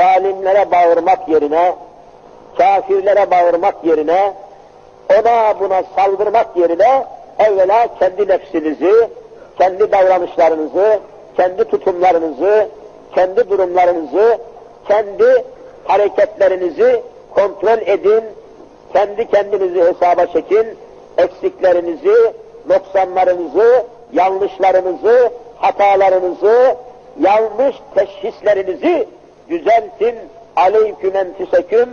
zalimlere bağırmak yerine, kafirlere bağırmak yerine, ona buna saldırmak yerine evvela kendi nefsinizi, kendi davranışlarınızı, kendi tutumlarınızı, kendi durumlarınızı, kendi hareketlerinizi kontrol edin, kendi kendinizi hesaba çekin, eksiklerinizi, noksanlarınızı, yanlışlarınızı, hatalarınızı, yanlış teşhislerinizi düzeltin. Aleyküm enfüseküm,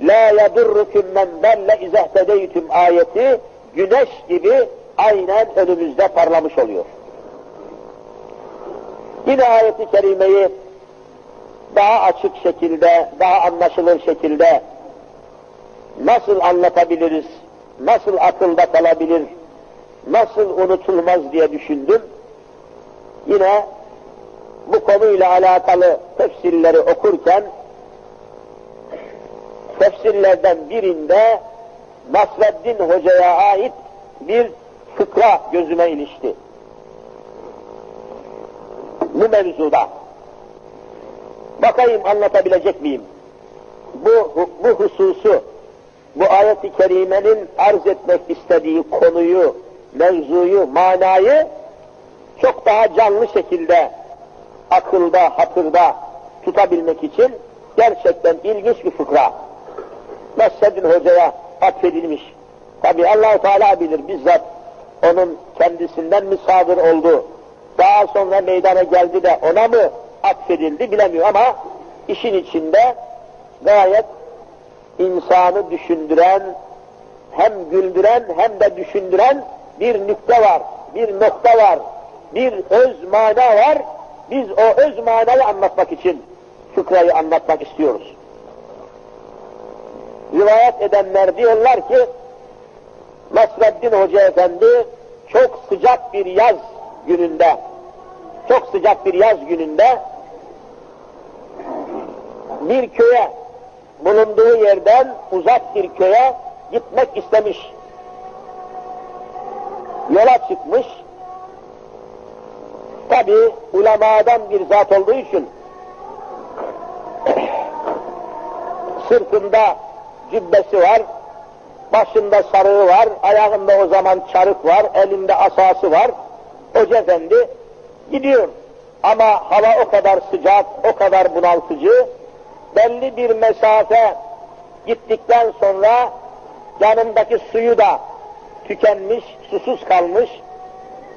la yadurrukum men belle izehtedeytüm ayeti güneş gibi aynen önümüzde parlamış oluyor. Yine ayeti kerimeyi daha açık şekilde, daha anlaşılır şekilde nasıl anlatabiliriz, nasıl akılda kalabilir, nasıl unutulmaz diye düşündüm. Yine bu konuyla alakalı tefsirleri okurken tefsirlerden birinde Nasreddin Hoca'ya ait bir fıkra gözüme ilişti. Bu mevzuda. Bakayım anlatabilecek miyim? Bu, bu hususu, bu ayet-i kerimenin arz etmek istediği konuyu, mevzuyu, manayı çok daha canlı şekilde akılda, hatırda tutabilmek için gerçekten ilginç bir fıkra. Nasreddin Hoca'ya atfedilmiş. Tabi allah Teala bilir bizzat onun kendisinden mi sadır oldu, daha sonra meydana geldi de ona mı atfedildi bilemiyor ama işin içinde gayet insanı düşündüren, hem güldüren hem de düşündüren bir nükte var, bir nokta var, bir öz mana var. Biz o öz manayı anlatmak için fıkrayı anlatmak istiyoruz. Rivayet edenler diyorlar ki, Nasreddin Hoca Efendi çok sıcak bir yaz gününde, çok sıcak bir yaz gününde bir köye, bulunduğu yerden uzak bir köye gitmek istemiş. Yola çıkmış. Tabi ulemadan bir zat olduğu için sırtında cübbesi var, başında sarığı var, ayağında o zaman çarık var, elinde asası var. Hoca efendi gidiyor. Ama hava o kadar sıcak, o kadar bunaltıcı, belli bir mesafe gittikten sonra yanındaki suyu da tükenmiş, susuz kalmış,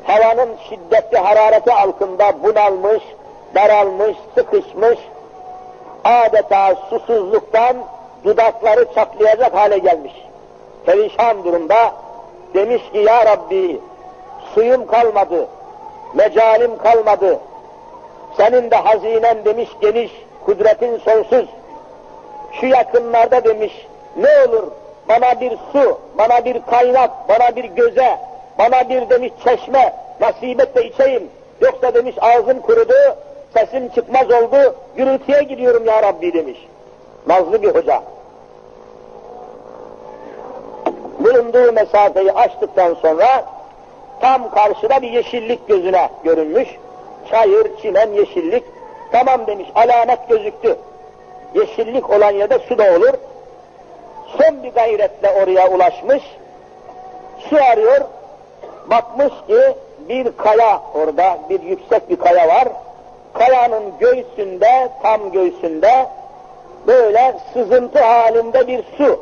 havanın şiddetli harareti altında bunalmış, daralmış, sıkışmış, adeta susuzluktan dudakları çatlayacak hale gelmiş. Perişan durumda demiş ki ya Rabbi suyum kalmadı, mecalim kalmadı, senin de hazinen demiş geniş, kudretin sonsuz. Şu yakınlarda demiş, ne olur bana bir su, bana bir kaynak, bana bir göze, bana bir demiş çeşme nasip et de içeyim. Yoksa demiş ağzım kurudu, sesim çıkmaz oldu, gürültüye gidiyorum ya Rabbi demiş. Nazlı bir hoca. Bulunduğu mesafeyi açtıktan sonra tam karşıda bir yeşillik gözüne görünmüş. Çayır, çimen, yeşillik. Tamam demiş, alamet gözüktü. Yeşillik olan yerde su da olur. Son bir gayretle oraya ulaşmış. Su arıyor. Bakmış ki bir kaya orada, bir yüksek bir kaya var. Kayanın göğsünde, tam göğsünde böyle sızıntı halinde bir su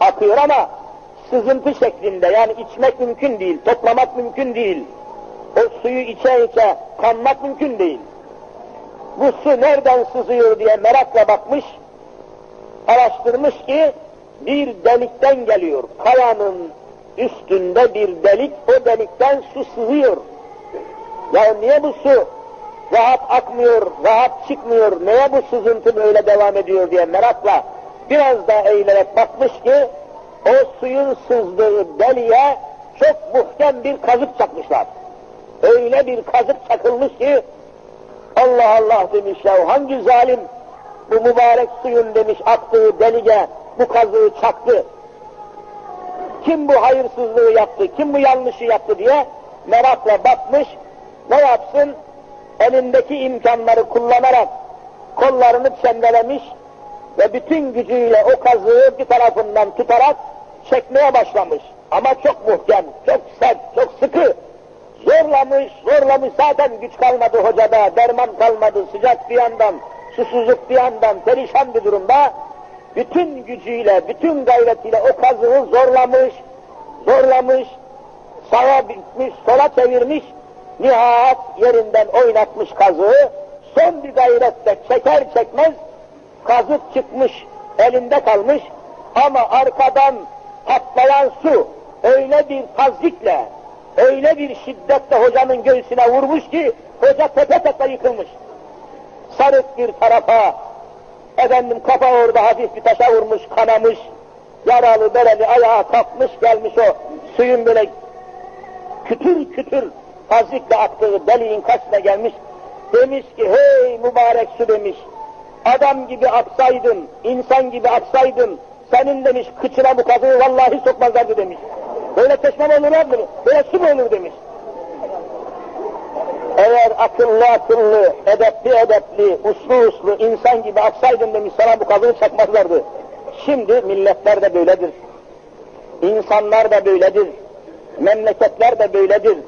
akıyor ama sızıntı şeklinde yani içmek mümkün değil, toplamak mümkün değil. O suyu içe içe kanmak mümkün değil. Bu su nereden sızıyor diye merakla bakmış, araştırmış ki bir delikten geliyor. Kayanın üstünde bir delik, o delikten su sızıyor. Ya niye bu su rahat akmıyor, rahat çıkmıyor, neye bu sızıntı böyle devam ediyor diye merakla biraz da eğilerek bakmış ki o suyun sızdığı deliğe çok muhkem bir kazık çakmışlar. Öyle bir kazık çakılmış ki Allah Allah demiş ya hangi zalim bu mübarek suyun demiş attığı deliğe bu kazığı çaktı. Kim bu hayırsızlığı yaptı, kim bu yanlışı yaptı diye merakla bakmış, ne yapsın? Elindeki imkanları kullanarak kollarını çembelemiş ve bütün gücüyle o kazığı bir tarafından tutarak çekmeye başlamış. Ama çok muhkem, çok sert, çok sıkı. Zorlamış, zorlamış zaten güç kalmadı hocada, derman kalmadı, sıcak bir yandan, susuzluk bir yandan, perişan bir durumda. Bütün gücüyle, bütün gayretiyle o kazığı zorlamış, zorlamış, sağa bitmiş, sola çevirmiş, nihayet yerinden oynatmış kazığı, son bir gayretle çeker çekmez kazık çıkmış, elinde kalmış ama arkadan patlayan su öyle bir tazikle, öyle bir şiddetle hocanın göğsüne vurmuş ki hoca tepe tepe yıkılmış. Sarık bir tarafa, efendim kafa orada hafif bir taşa vurmuş, kanamış, yaralı bereli ayağa kalkmış gelmiş o suyun böyle kütür kütür tazikle aktığı deliğin karşısına gelmiş. Demiş ki hey mübarek su demiş. Adam gibi aksaydın, insan gibi aksaydın, senin demiş kıçına bu kazığı vallahi sokmazlardı demiş. Böyle çeşme mi olur abi? Böyle su mu olur demiş. Akıllı akıllı, edepli edepli, uslu uslu, insan gibi aksaydın demiş sana bu kazığı çakmazlardı. Şimdi milletler de böyledir. İnsanlar da böyledir. Memleketler de böyledir.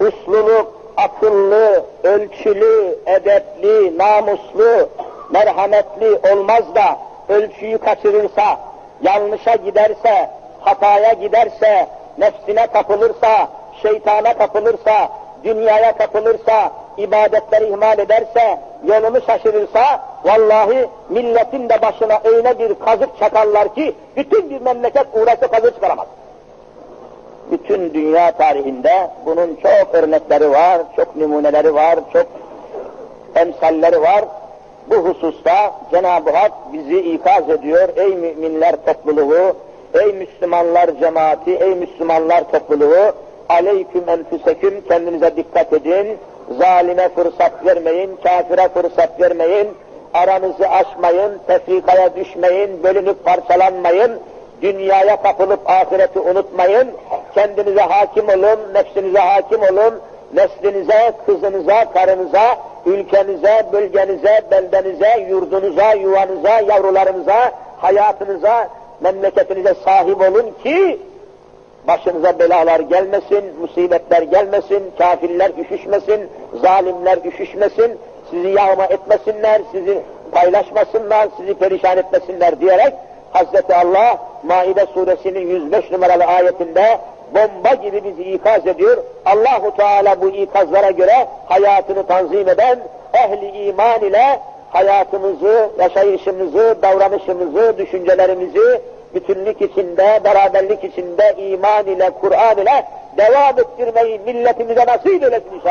Usluluk, akıllı, ölçülü, edepli, namuslu, merhametli olmaz da ölçüyü kaçırırsa, yanlışa giderse, hataya giderse, nefsine kapılırsa, şeytana kapılırsa, dünyaya kapılırsa, ibadetleri ihmal ederse, yolunu şaşırırsa, vallahi milletin de başına öyle bir kazık çakarlar ki, bütün bir memleket uğraşsa kazık çıkaramaz. Bütün dünya tarihinde bunun çok örnekleri var, çok numuneleri var, çok emsalleri var. Bu hususta Cenab-ı Hak bizi ikaz ediyor. Ey müminler topluluğu, ey Müslümanlar cemaati, ey Müslümanlar topluluğu, aleyküm enfüseküm kendinize dikkat edin, zalime fırsat vermeyin, kafire fırsat vermeyin, aranızı aşmayın, tefrikaya düşmeyin, bölünüp parçalanmayın, dünyaya kapılıp ahireti unutmayın, kendinize hakim olun, nefsinize hakim olun, neslinize, kızınıza, karınıza, ülkenize, bölgenize, beldenize, yurdunuza, yuvanıza, yavrularınıza, hayatınıza, memleketinize sahip olun ki başınıza belalar gelmesin, musibetler gelmesin, kafirler üşüşmesin, zalimler üşüşmesin, sizi yağma etmesinler, sizi paylaşmasınlar, sizi perişan etmesinler diyerek Hazreti Allah Maide suresinin 105 numaralı ayetinde bomba gibi bizi ikaz ediyor. Allahu Teala bu ikazlara göre hayatını tanzim eden ehli iman ile hayatımızı, yaşayışımızı, davranışımızı, düşüncelerimizi bütünlük içinde, beraberlik içinde iman ile, Kur'an ile devam ettirmeyi milletimize nasip eylesin inşallah.